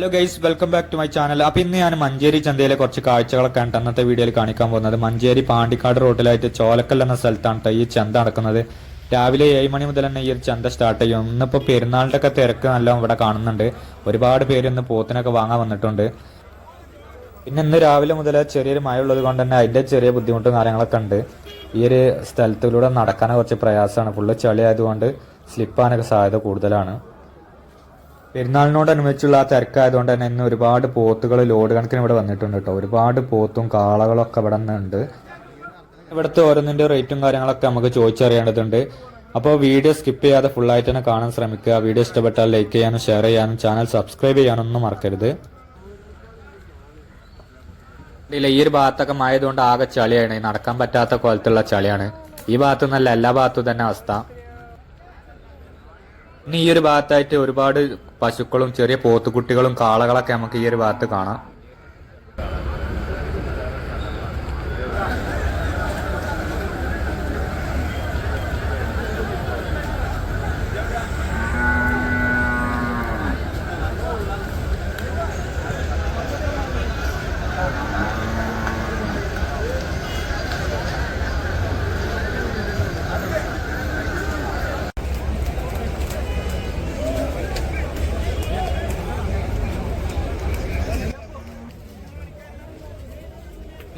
Hello guys welcome back to my channel അപ്പൊ ഇന്ന് ഞാൻ മഞ്ചേരി ചന്തയിലെ കുറച്ച് കാഴ്ചകളൊക്കെ ആണ് അന്നത്തെ വീഡിയോയിൽ കാണിക്കാൻ പോകുന്നത്. മഞ്ചേരി പാണ്ടിക്കാട് റോഡിലായിട്ട് ചോലക്കൽ എന്ന സ്ഥലത്താണ് ഈ ചന്ത നടക്കുന്നത്. രാവിലെ ഏഴ് മണി മുതൽ തന്നെ ഈ ഒരു ചന്ത സ്റ്റാർട്ട് ചെയ്യും. ഇന്നിപ്പോ പെരുന്നാളിന്റെ ഒക്കെ തിരക്ക് നല്ല ഇവിടെ കാണുന്നുണ്ട്. ഒരുപാട് പേര് ഇന്ന് പോത്തിനൊക്കെ വാങ്ങാൻ വന്നിട്ടുണ്ട്. പിന്നെ ഇന്ന് രാവിലെ മുതൽ ചെറിയൊരു മഴ ഉള്ളത് കൊണ്ട് തന്നെ അതിന്റെ ചെറിയ ബുദ്ധിമുട്ടും കാര്യങ്ങളൊക്കെ ഉണ്ട്. ഈ ഒരു സ്ഥലത്തിലൂടെ നടക്കാൻ കുറച്ച് പ്രയാസമാണ്. ഫുള്ള് ചളി ആയതുകൊണ്ട് സ്ലിപ്പാനൊക്കെ സാധ്യത കൂടുതലാണ്. പെരുന്നാളിനോടനുബന്ധിച്ചുള്ള ആ തിരക്കായതുകൊണ്ട് തന്നെ ഇന്ന് ഒരുപാട് പോത്തുകൾ ലോഡ് കണക്കിന് ഇവിടെ വന്നിട്ടുണ്ട് കേട്ടോ. ഒരുപാട് പോത്തും കാളകളൊക്കെ ഇവിടെ നിന്നുണ്ട് ഇവിടുത്തെ ഓരോന്നിന്റെ റേറ്റും കാര്യങ്ങളൊക്കെ നമുക്ക് ചോദിച്ചറിയേണ്ടതുണ്ട്. അപ്പോൾ വീഡിയോ സ്കിപ്പ് ചെയ്യാതെ ഫുൾ ആയിട്ട് തന്നെ കാണാൻ ശ്രമിക്കുക. വീഡിയോ ഇഷ്ടപ്പെട്ടാൽ ലൈക്ക് ചെയ്യാനും ഷെയർ ചെയ്യാനും ചാനൽ സബ്സ്ക്രൈബ് ചെയ്യാനൊന്നും മറക്കരുത്. ഇല്ല ഈ ഒരു ഭാഗത്തൊക്കെ മായതുകൊണ്ട് ആകെ ചളിയാണ്. നടക്കാൻ പറ്റാത്ത കോലത്തുള്ള ചളിയാണ്. ഈ ഭാഗത്തു നിന്നല്ല എല്ലാ ഭാഗത്തും തന്നെ അവസ്ഥ. ഇനി ഈ ഒരു ഭാഗത്തായിട്ട് ഒരുപാട് പശുക്കളും ചെറിയ പോത്തുകുട്ടികളും കാളകളൊക്കെ നമുക്ക് ഈ ഒരു ഭാഗത്ത് കാണാം.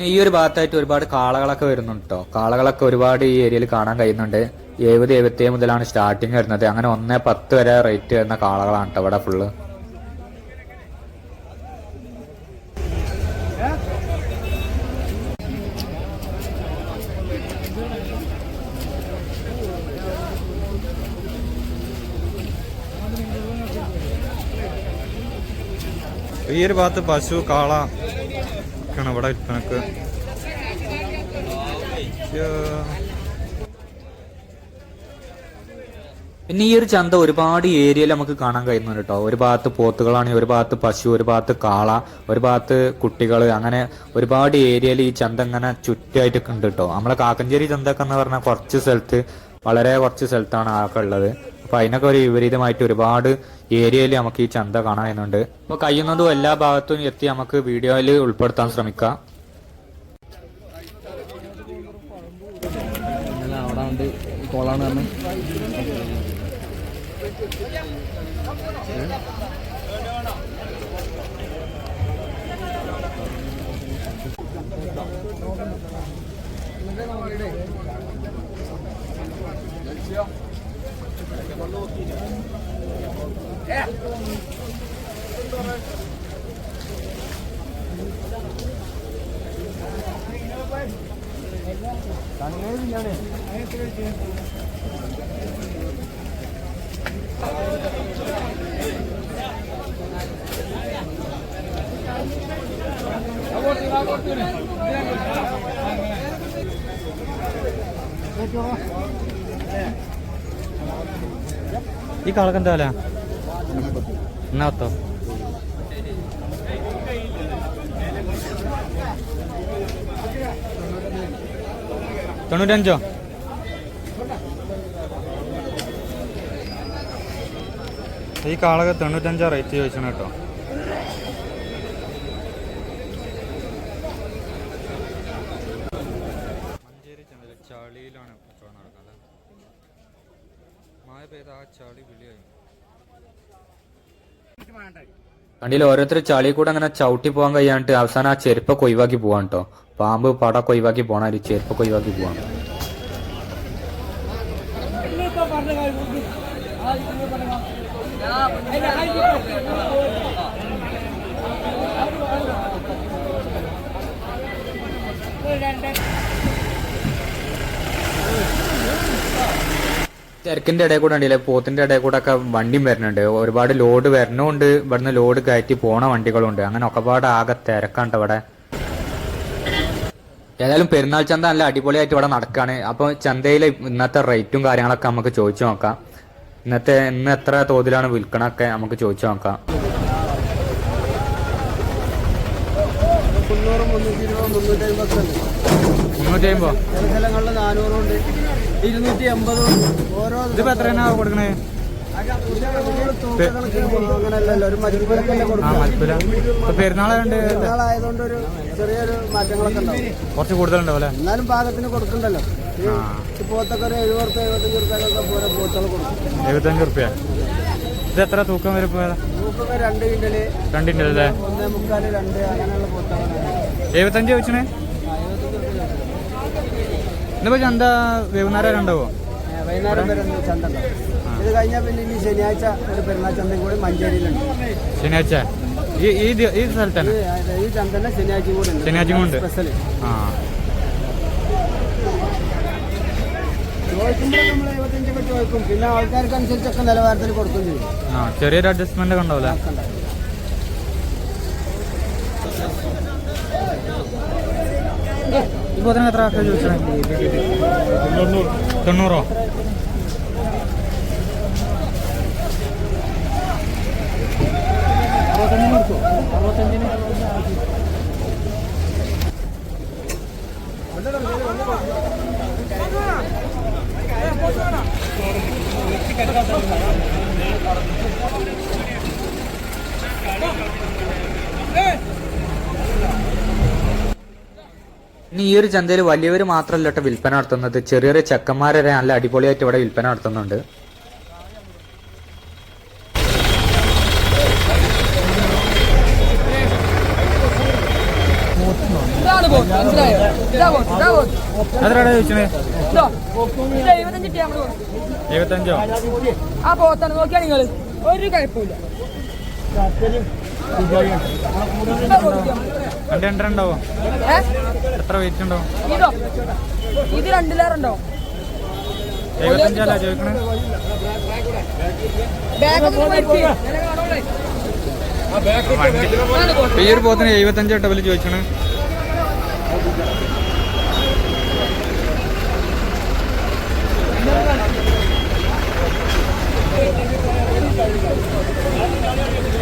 ഈ ഒരു ഭാഗത്തായിട്ട് ഒരുപാട് കാളകളൊക്കെ വരുന്നുണ്ട് കേട്ടോ കാളകളൊക്കെ ഒരുപാട് ഈ ഏരിയയിൽ കാണാൻ കഴിയുന്നുണ്ട്. എഴുപത് എഴുപത്തി മുതലാണ് സ്റ്റാർട്ടിങ് വരുന്നത്. അങ്ങനെ ഒന്ന് പത്ത് വരെ റേറ്റ് വരുന്ന കാളകളാണ് കേട്ടോ ഇവിടെ ഫുള്ള് ഈ ഒരു ഭാഗത്ത് പശു കാള ഒക്കെയാണ് ഇവിടെ വിൽപ്പനക്ക്. പിന്നെ ഈ ഒരു ചന്ത ഒരുപാട് ഏരിയയിൽ നമുക്ക് കാണാൻ കഴിയുന്നുണ്ട് കേട്ടോ. ഒരു ഭാഗത്ത് പോത്തുകളാണെങ്കിൽ ഒരു ഭാഗത്ത് പശു ഒരു ഭാഗത്ത് കാള ഒരു ഭാഗത്ത് കുട്ടികൾ അങ്ങനെ ഒരുപാട് ഏരിയയിൽ ഈ ചന്ത ഇങ്ങനെ ചുറ്റായിട്ട് ഉണ്ട് കേട്ടോ. നമ്മളെ കാക്കഞ്ചേരി ചന്തക്കെന്ന് പറഞ്ഞാൽ കുറച്ച് സ്ഥലത്ത് വളരെ കുറച്ച് സ്ഥലത്താണ് ആകെ അപ്പൊ അതിനൊക്കെ ഒരു വിപരീതമായിട്ട് ഒരുപാട് ഏരിയയിൽ നമുക്ക് ഈ ചന്ത കാണാൻ എന്നുണ്ട് അപ്പൊ കഴിയുന്നതും എല്ലാ ഭാഗത്തും എത്തി നമുക്ക് വീഡിയോയിൽ ഉൾപ്പെടുത്താൻ ശ്രമിക്കാം. Yeah. കോളാണ് പറഞ്ഞ് ഈ കാളക്ക് എന്താ വില? എന്നാ പത്തോ തൊണ്ണൂറ്റഞ്ചോ? ഈ കാളക തൊണ്ണൂറ്റഞ്ചാ റേറ്റ് ചോദിച്ചാണ് കേട്ടോ. മഞ്ചേരി ചളിയിലാണ്. മഴ പെയ്ത ആ ചളി വിളിയായി. കണ്ടില്ല ഓരോരുത്തർ ചളി കൂടെ അങ്ങനെ ചവിട്ടി പോകാൻ കഴിയാണ്ട് അവസാനം ആ ചെരുപ്പൊക്കെ ഒഴിവാക്കി പോവാൻ കേട്ടോ പാമ്പ് പടമൊക്കെ ഒഴിവാക്കി പോണ ഒരു ചെരുപ്പൊക്കെ ഒഴിവാക്കി പോവാൻ തിരക്കിന്റെ ഇടയിൽ കൂടെ ഉണ്ടല്ലേ? പോത്തിന്റെ ഇടയിൽ കൂടെ ഒക്കെ വണ്ടിയും വരുന്നുണ്ട്. ഒരുപാട് ലോഡ് വരണുണ്ട് ഇവിടുന്ന് ലോഡ് കയറ്റി പോണ വണ്ടികളുണ്ട്. അങ്ങനെ ഒക്കെപാട് ആകെ തിരക്കാണ്ട് ഇവിടെ. ഏതായാലും പെരുന്നാൾ ചന്ത നല്ല അടിപൊളിയായിട്ട് ഇവിടെ നടക്കാണ്. അപ്പൊ ചന്തയിലെ ഇന്നത്തെ റേറ്റും കാര്യങ്ങളൊക്കെ നമുക്ക് ചോദിച്ചു നോക്കാം. ഇന്നത്തെ ഇന്ന് എത്ര തോതിലാണ് വിൽക്കണൊക്കെ നമുക്ക് ചോദിച്ചു നോക്കാം. മുന്നൂറ് മുന്നൂറ്റി അമ്പത് നാനൂറുണ്ട് ഇരുന്നൂറ്റി എൺപതും ഓരോ ഇതിപ്പോ എത്രയാണ് കൊടുക്കണേ? പെരുന്നാളായതുകൊണ്ട് ഒരു ചെറിയൊരു മാറ്റങ്ങളൊക്കെ ഉണ്ടാവും. കുറച്ച് കൂടുതലുണ്ടാവും അല്ലേ? എന്നാലും പാകത്തിന് കൊടുക്കണ്ടല്ലോ. ഈ ആ. ഈ പോത്തൊക്കെ ഒരു എഴുപത് റുപ്യ എഴുപത്തഞ്ച് റുപ്യൊക്കെ പോലെ പോത്തുകൾ കൊടുക്കും. എഴുപത്തഞ്ച് റുപ്യ. ഇത് എത്ര തൂക്കം വരെ പോയതാ നമുക്കൊക്കെ രണ്ട് കിൻഡൽ രണ്ടിന്റെ അല്ലേ? ഒന്നേ മുക്കാൽ രണ്ട് അങ്ങനെയുള്ള എഴുപത്തഞ്ച് ഇന്നിപ്പോ ചന്ത വൈകുന്നേരം ഉണ്ടാവോ? വൈകുന്നേരം വരെ ഒന്ന് ചന്ത ഉണ്ടാവും. ഇത് കഴിഞ്ഞാൽ പിന്നെ ഇനി ശനിയാഴ്ച ഒരു പെരുന്നാൾ ചന്തയും കൂടി മഞ്ചേരിയിലുണ്ട്. ശനിയാഴ്ച? ഈ ഈ ദി- ഈ ഈ ചന്തന്നെ ശനിയാഴ്ച കൂടി ഉണ്ട്. ശനിയാഴ്ചയും ഉണ്ട്. സ്പെഷ്യൽ ആ. ചോദിക്കുമ്പോൾ നമ്മൾ എഴുപത്തഞ്ചൊക്കെ ചോദിക്കും. പിന്നെ ആൾക്കാർക്ക് അനുസരിച്ചൊക്കെ നിലവാരത്തിൽ കൊടുക്കും ചെയ്യും. ആ ചെറിയൊരു അഡ്ജസ്റ്റ്മെന്റ് ഒക്കെ ഉണ്ടാവില്ലേ. അതിന് എത്ര ആൾക്കാർ ചോദിച്ചത് തൊണ്ണൂറോ ഇനി ഈ ഒരു ചന്തയിൽ വലിയവർ മാത്രമല്ല കേട്ടോ വിൽപ്പന നടത്തുന്നത്. ചെറിയ ചെറിയ ചെക്കന്മാരെ നല്ല അടിപൊളിയായിട്ട് ഇവിടെ വിൽപ്പന നടത്തുന്നുണ്ട്. എത്രയാണ് എഴുപത്തഞ്ച്? ആ പോത്താണ് നോക്കിയാ നിങ്ങൾ. ഒരു കുഴപ്പമില്ല. രണ്ട് രണ്ടര ഉണ്ടാവോ എത്ര വെയിറ്റ് ഉണ്ടോ ഇതോ? ഇത് രണ്ടിലേറുണ്ടോ എഴുപത്തഞ്ചാലാ ചോദിക്കണേ? ഈ ഒരു പോത്തിന് എഴുപത്തഞ്ച് ടബിൽ ചോദിക്കണേ. ഇതിന്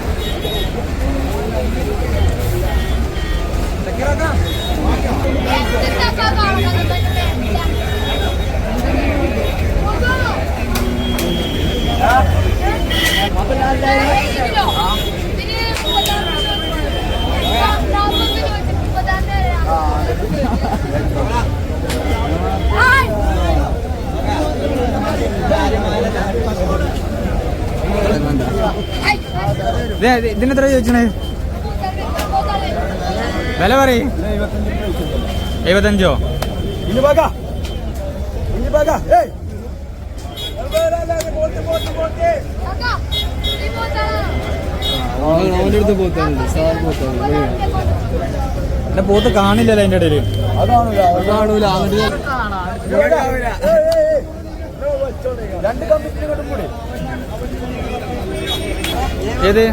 എത്ര ചോദിച്ചണേ വില പറയും. എഴുപത്തഞ്ചോ? അവന്റെ അടുത്ത് പോത്താനുണ്ട് സാർ പോത്താനുണ്ട് എന്റെ പോത്ത് കാണില്ലല്ലോ അതിന്റെ ഇടയിൽ കാണൂല അങ്ങോട്ട് ഏത്?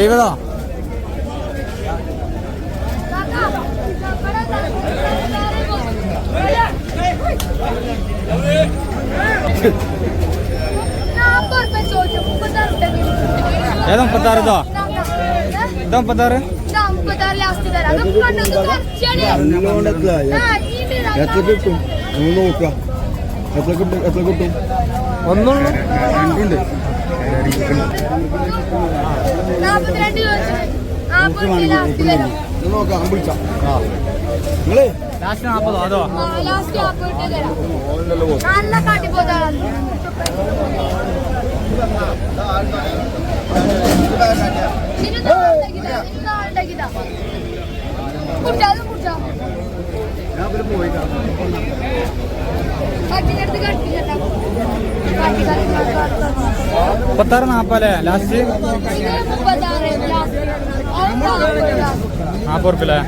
എഴുപതോ ഏതാ മുപ്പത്താറ് ഇതോ? ഇതാ മുപ്പത്താറ്? എത്ര കിട്ടും? നമ്മൾ നോക്കാം എത്ര കിട്ടും? എത്ര കിട്ടും? ഒന്നുള്ളൂ. രണ്ടുണ്ട് നിങ്ങളേ ലാസ്റ്റ് നാൽപ്പതോ അതോ നല്ല കാട്ടിപ്പോതാണ് ഞാൻ പോയി കട്ടിനടുത്ത് കട്ടില്ല കാട്ടി കാട്ടി മുപ്പത്താറ് നാൽപ്പല്ലേ ലാസ്റ്റ് നാൽപ്പത് ഉറുപ്പില്ലേ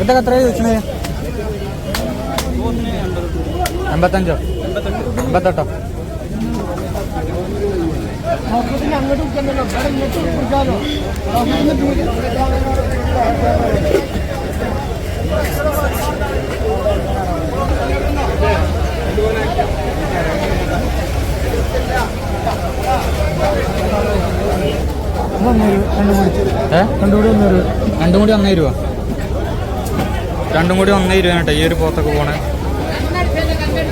ഇതൊക്കെ എത്ര വെച്ചത് എൺപത്തഞ്ചോ? എൺപത്തെട്ടോ? അങ്ങോട്ട് രണ്ടും ഇങ്ങോട്ട് രണ്ടും കൂടി ഒന്നേ രൂപ രണ്ടും കൂടി ഒന്നേ രൂപ കേട്ടോ ഈ ഒരു പോത്തൊക്കെ പോണേ.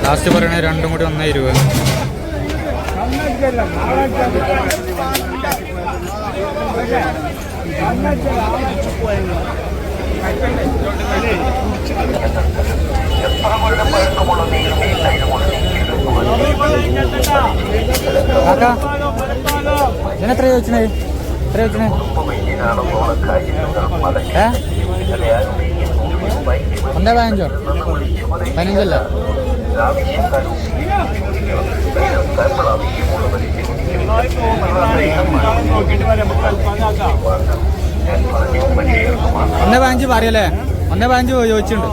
ലാസ്റ്റ് പറയണേ രണ്ടും കൂടി ഒന്നേ രൂപ എത്ര ചോദിച്ചണേ ഏ ഒന്നേ പതിനഞ്ചോ പതിനഞ്ചല്ല ഒന്നേ പതിനഞ്ച് പറയല്ലേ? ഒന്നേ പതിനഞ്ച് ചോദിച്ചിട്ടുണ്ട്?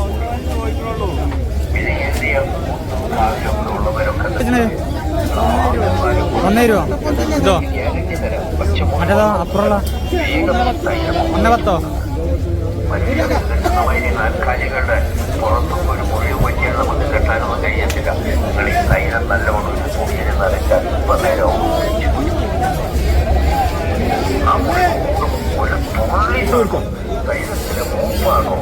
ഒന്നേ രൂപ മറ്റേതോ അപ്പുറമുള്ള? ഒന്നേ പത്തോ? പുറത്തും ഒരു ഇപ്പം നേരവും ആ മുറി ഒരു തുള്ളി നോക്കും തൈലത്തിന്റെ മൂപ്പാണോ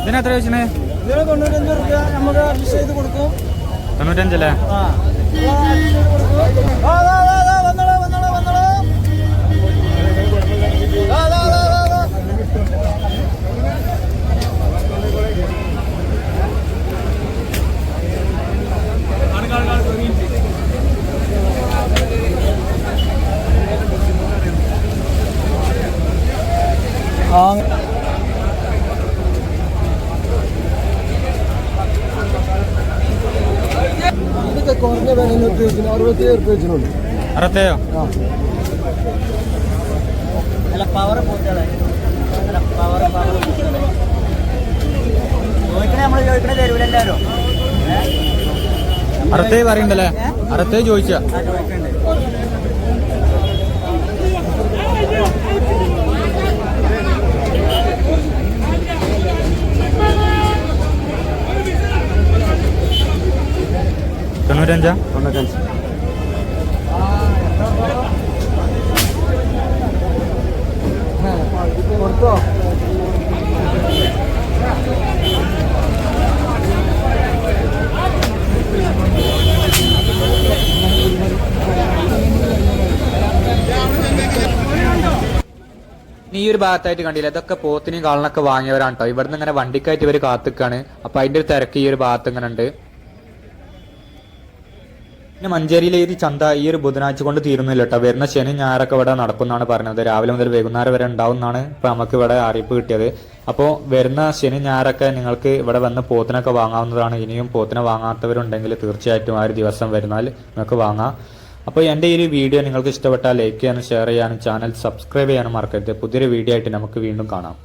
ഇതിനെത്ര ചോദിച്ചണേ ഇതിന് തൊണ്ണൂറ്റഞ്ച് റുപ്യ നമുക്ക് അഡ്ജസ്റ്റ് ചെയ്ത് കൊടുക്കും. തൊണ്ണൂറ്റഞ്ചല്ലേ? ആ ആ, ദാ, ദാ, ദാ, വന്നോളൂ, വന്നോളൂ, വന്നോളൂ. ദാ, ദാ, ദാ, ദാ, ദാ. ആ ഇതൊക്കെ കുറഞ്ഞ വിലയിൽ റുപ്യ വെച്ചിട്ടുണ്ട് അറുപത്തേഴോ അല്ല പവർ പോറ്റാളെ പവർ പവർ ചോദിക്കണേ നമ്മൾ ചോദിക്കണേ തരൂലെല്ലാവരും അറുപത്തേഴ് പറയണ്ടല്ലേ അറുപത്തേഴ് ചോദിച്ചാ. തൊണ്ണൂറ്റഞ്ചാ? തൊണ്ണൂറ്റഞ്ച് കൊടുത്തോ ഈ ഒരു ഭാഗത്തായിട്ട് കണ്ടില്ല. ഇതൊക്കെ പോത്തിനെയും കാളിനൊക്കെ വാങ്ങിയവരാണ് കേട്ടോ ഇവിടുന്ന് ഇങ്ങനെ വണ്ടിക്കായിട്ട് ഇവർ കാത്തിക്കാണ്. അപ്പൊ അതിന്റെ ഒരു തിരക്ക് ഈ ഒരു ഭാഗത്ത് ഇങ്ങനെ ഉണ്ട്. പിന്നെ മഞ്ചേരിയിലെ ഈ ചന്ത ഈ ഒരു ബുധനാഴ്ച കൊണ്ട് തീരുന്നില്ല കേട്ടോ വരുന്ന ശനി ഞായറൊക്കെ ഇവിടെ നടക്കുമെന്നാണ് പറഞ്ഞത്. രാവിലെ മുതൽ വൈകുന്നേരം വരെ ഉണ്ടാവും എന്നാണ് ഇപ്പൊ നമുക്ക് ഇവിടെ അറിയിപ്പ് കിട്ടിയത്. അപ്പോൾ വരുന്ന ശനി ഞായറൊക്കെ നിങ്ങൾക്ക് ഇവിടെ വന്ന് പോത്തിനൊക്കെ വാങ്ങാവുന്നതാണ്. ഇനിയും പോത്തിനെ വാങ്ങാത്തവരുണ്ടെങ്കിൽ തീർച്ചയായിട്ടും ആ ഒരു ദിവസം വരുന്നാൽ നിങ്ങൾക്ക് വാങ്ങാം. അപ്പോൾ എന്റെ ഈ ഒരു വീഡിയോ നിങ്ങൾക്ക് ഇഷ്ടപ്പെട്ടാൽ ലൈക്ക് ചെയ്യാനും ഷെയർ ചെയ്യാനും ചാനൽ സബ്സ്ക്രൈബ് ചെയ്യാനും മറക്കരുത്. പുതിയൊരു വീഡിയോ ആയിട്ട് നമുക്ക് വീണ്ടും കാണാം.